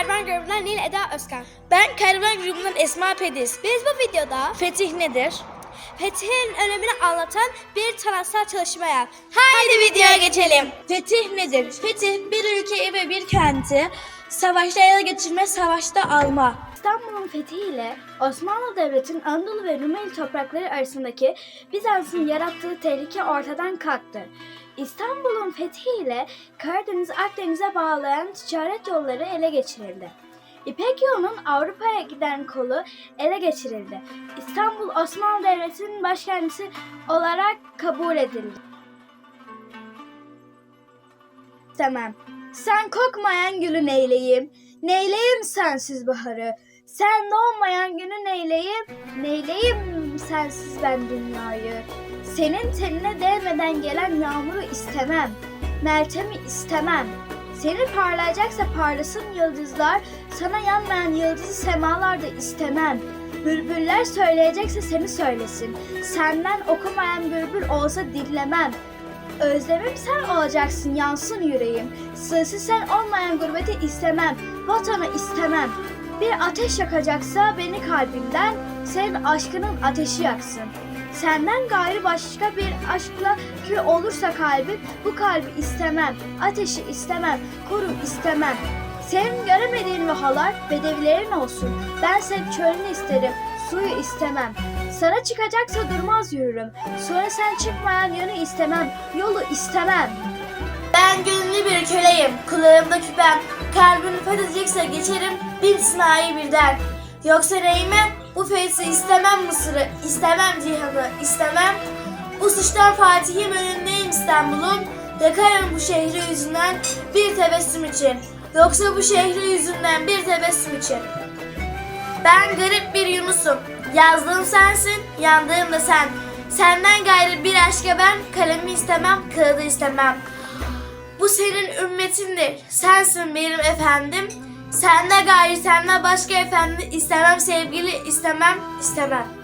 Kervan grubundan Nil Eda Özkan. Ben Kervan grubundan Esma Pediz. Biz bu videoda Fetih nedir? fethin önemini anlatan bir sanatsal çalışma yap. Haydi videoya geçelim. Fetih nedir? Fetih bir ülkeyi ve bir kenti savaşta ele geçirme, savaşta alma. İstanbul'un fethiyle Osmanlı Devleti'nin Anadolu ve Rumeli toprakları arasındaki Bizans'ın yarattığı tehlike ortadan kalktı. İstanbul'un fethiyle Karadeniz Akdeniz'e bağlayan ticaret yolları ele geçirildi. İpek yolunun Avrupa'ya giden kolu ele geçirildi. İstanbul Osmanlı Devleti'nin başkenti olarak kabul edildi. Tamam. Sen kokmayan gülü neyleyim, neyleyim sensiz baharı. Sen doğmayan günü neyleyim, neyleyim sensiz ben dünyayı. Senin tenine değmeden gelen yağmuru istemem, Meltem'i istemem. Seni parlayacaksa parlasın yıldızlar, sana yanmayan yıldızı semalarda istemem. Bülbüller söyleyecekse seni söylesin. Senden okumayan bülbül olsa dinlemem. Özlemim sen olacaksın yansın yüreğim. Sığsı sen olmayan gurbeti istemem. Vatanı istemem. Bir ateş yakacaksa beni kalbimden, senin aşkının ateşi yaksın. Senden gayrı başka bir aşkla kül olursa kalbim, bu kalbi istemem. Ateşi istemem, koru istemem. Senin göremediğin vahalar bedevilerin olsun. Ben senin çölünü isterim, suyu istemem. Sana çıkacaksa durmaz yürürüm. Sonra sen çıkmayan yönü istemem, yolu istemem. Ben gönüllü bir köleyim, kulağımda küpem. Kalbini fethedecekse geçerim bin sınayı birden. Yoksa neyime? Bu fethi istemem Mısır'ı, istemem cihanı, istemem. Bu suçtan Fatih'im önündeyim İstanbul'un. Yakarım bu şehri yüzünden bir tebessüm için. Yoksa bu şehri yüzünden bir tebessüm için. Ben garip bir Yunus'um. Yazdığım sensin, yandığım da sen. Senden gayrı bir aşka ben, kalemi istemem, kağıdı istemem. Bu senin ümmetindir. Sensin benim efendim. Sende gayrı senden başka efendi istemem sevgili istemem istemem.